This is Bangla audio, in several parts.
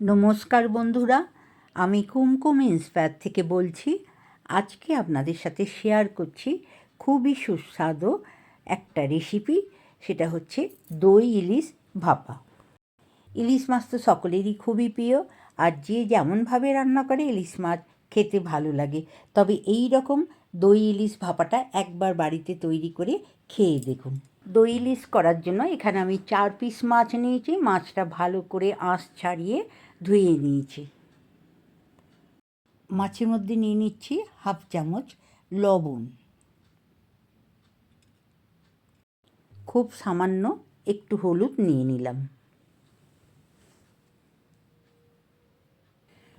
নমস্কার বন্ধুরা, আমি কুমকুম ইন্সপায়ার থেকে বলছি, আজকে আপনাদের সাথে শেয়ার করছি খুবই সুস্বাদু একটা রেসিপি সেটা হচ্ছে দই ইলিশ ভাপা। ইলিশ মাছ তো সকলেরই খুবই প্রিয়, আর যে যেমনভাবে রান্না করে ইলিশ মাছ খেতে ভালো লাগে, তবে এই রকম দই ইলিশ ভাপাটা একবার বাড়িতে তৈরি করে খেয়ে দেখুন। দই ইলিশ করার জন্য এখানে আমি চার পিস মাছ নিয়েছি, মাছটা ভালো করে আঁশ ছাড়িয়ে ধুয়ে নিয়েছি। মাছের মধ্যে নিয়ে নিচ্ছি হাফ চামচ লবণ। খুব সামান্য একটু হলুদ নিয়ে নিলাম।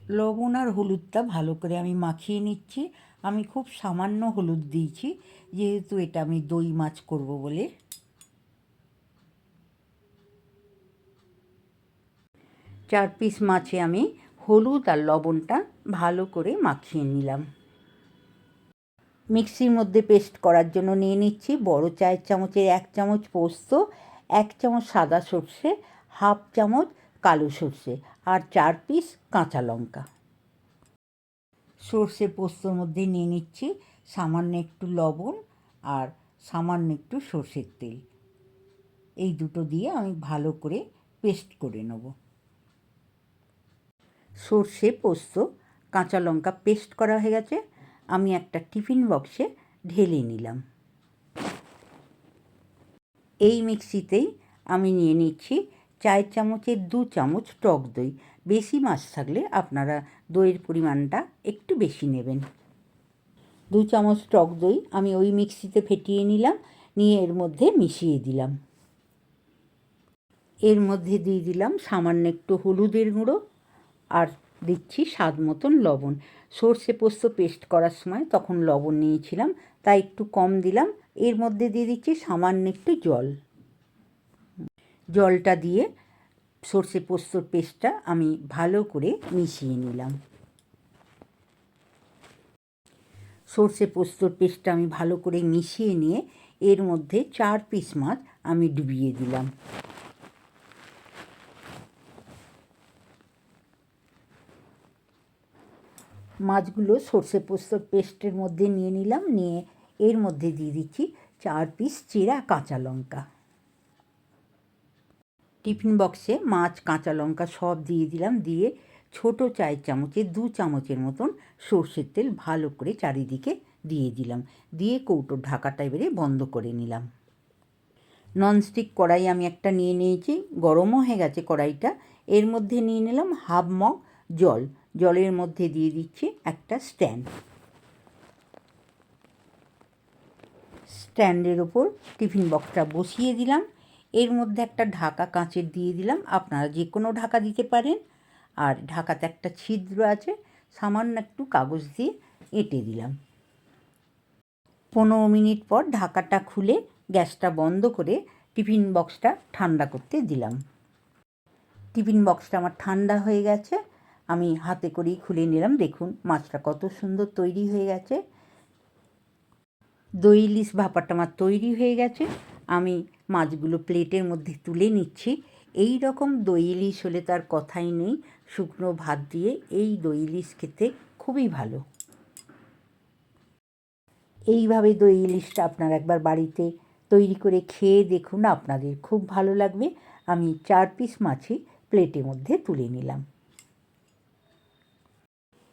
লবণ আর হলুদটা ভালো করে আমি মাখিয়ে নিচ্ছি। আমি খুব সামান্য হলুদ দিয়েছি, যেহেতু এটা আমি দই মাছ করব বলে। চার পিস মাছে আমি হলুদ আর লবণটা ভালো করে মাখিয়ে নিলাম। মিক্সির মধ্যে পেস্ট করার জন্য নিয়ে নিচ্ছি বড় চায়ের চামচের এক চামচ পোস্ত, এক চামচ সাদা সর্ষে, হাফ চামচ কালো সর্ষে আর চার পিস কাঁচা লঙ্কা। সর্ষে পোস্তর মধ্যে নিয়ে নিচ্ছি সামান্য একটু লবণ আর সামান্য একটু সর্ষের তেল। এই দুটো দিয়ে আমি ভালো করে পেস্ট করে নেব। সর্ষে, পোস্ত, কাঁচা লঙ্কা পেস্ট করা হয়ে গেছে। আমি একটা টিফিন বক্সে ঢেলে নিলাম। এই মিক্সিতেই আমি নিয়ে নিচ্ছি চায়ের চামচের দু চামচ টক দই। বেশি মাছ থাকলে আপনারা দইয়ের পরিমাণটা একটু বেশি নেবেন। দু চামচ টক দই আমি ওই মিক্সিতে ফেটিয়ে নিলাম, নিয়ে এর মধ্যে মিশিয়ে দিলাম। এর মধ্যে দিয়ে দিলাম সামান্য একটু হলুদের গুঁড়ো। আর দিচ্ছি স্বাদ মতন লবণ। সর্ষে পোস্ত পেস্ট করার সময় তখন লবণ নিয়েছিলাম, তাই একটু কম দিলাম। এর মধ্যে দিয়ে দিচ্ছি সামান্য একটু জল। জলটা দিয়ে সর্ষে পোস্তর পেস্টটা আমি ভালো করে মিশিয়ে নিলাম। সর্ষে পোস্তর পেস্টটা আমি ভালো করে মিশিয়ে নিয়ে এর মধ্যে চার পিস মাছ আমি ডুবিয়ে দিলাম। মাছগুলো সর্ষে পোস্তর পেস্টের মধ্যে নিয়ে নিলাম, নিয়ে এর মধ্যে দিয়ে দিচ্ছি চার পিস চিরা কাঁচা লঙ্কা। টিফিন বক্সে মাছ, কাঁচা লঙ্কা সব দিয়ে দিলাম, দিয়ে ছোট চায়ের চামচে, দু চামচের মতন সর্ষের তেল ভালো করে চারিদিকে দিয়ে দিলাম, দিয়ে কৌটোর ঢাকাটা এবারে বন্ধ করে নিলাম। ননস্টিক কড়াই আমি একটা নিয়ে নিয়েছি, গরমও হয়ে গেছে কড়াইটা, এর মধ্যে নিয়ে নিলাম হাফ মগ জল জলের মধ্যে দিয়ে দিচ্ছি একটা স্ট্যান্ড। স্ট্যান্ডের ওপর টিফিন বক্সটা বসিয়ে দিলাম। এর মধ্যে একটা ঢাকা কাঁচের দিয়ে দিলাম। আপনারা যে কোনো ঢাকা দিতে পারেন। আর ঢাকাতে একটা ছিদ্র আছে, সামান্য একটু কাগজ দিয়ে এঁটে দিলাম। পনেরো মিনিট পর ঢাকাটা খুলে গ্যাসটা বন্ধ করে টিফিন বক্সটা ঠান্ডা করতে দিলাম। টিফিন বক্সটা আমার ঠান্ডা হয়ে গেছে। আমি হাতে করেই খুলে নিলাম। দেখুন, মাছটা কত সুন্দর তৈরি হয়ে গেছে। দই ইলিশ ভাপাটা আমার তৈরি হয়ে গেছে। আমি মাছগুলো প্লেটের মধ্যে তুলে নিচ্ছি। এই রকম দই ইলিশ হলে তার কথাই নেই। শুকনো ভাত দিয়ে এই দই ইলিশ খেতে খুবই ভালো। এইভাবে দই ইলিশটা আপনার একবার বাড়িতে তৈরি করে খেয়ে দেখুন। আপনাদের খুব ভালো লাগবে। আমি চার পিস মাছই প্লেটের মধ্যে তুলে নিলাম।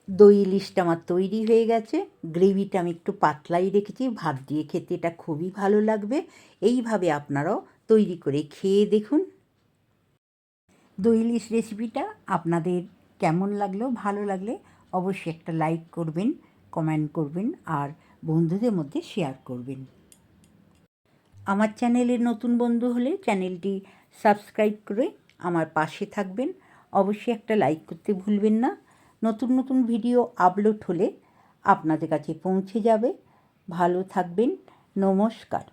দই ইলিশটা আমার তৈরি হয়ে গেছে। গ্রেভিটা আমি একটু পাতলাই রেখেছি। ভাত দিয়ে খেতে এটা খুবই ভালো লাগবে। এইভাবে আপনারাও তৈরি করে খেয়ে দেখুন। দই ইলিশ রেসিপিটা আপনাদের কেমন লাগল, ভালো লাগলে অবশ্যই একটা লাইক করবেন, কমেন্ট করবেন আর বন্ধুদের মধ্যে শেয়ার করবেন। আমার চ্যানেলের নতুন বন্ধু হলে চ্যানেলটি সাবস্ক্রাইব করে আমার পাশে থাকবেন। অবশ্যই একটা লাইক করতে ভুলবেন না। নতুন নতুন ভিডিও আপলোড হলে আপনাদের কাছে পৌঁছে যাবে। ভালো থাকবেন নমস্কার।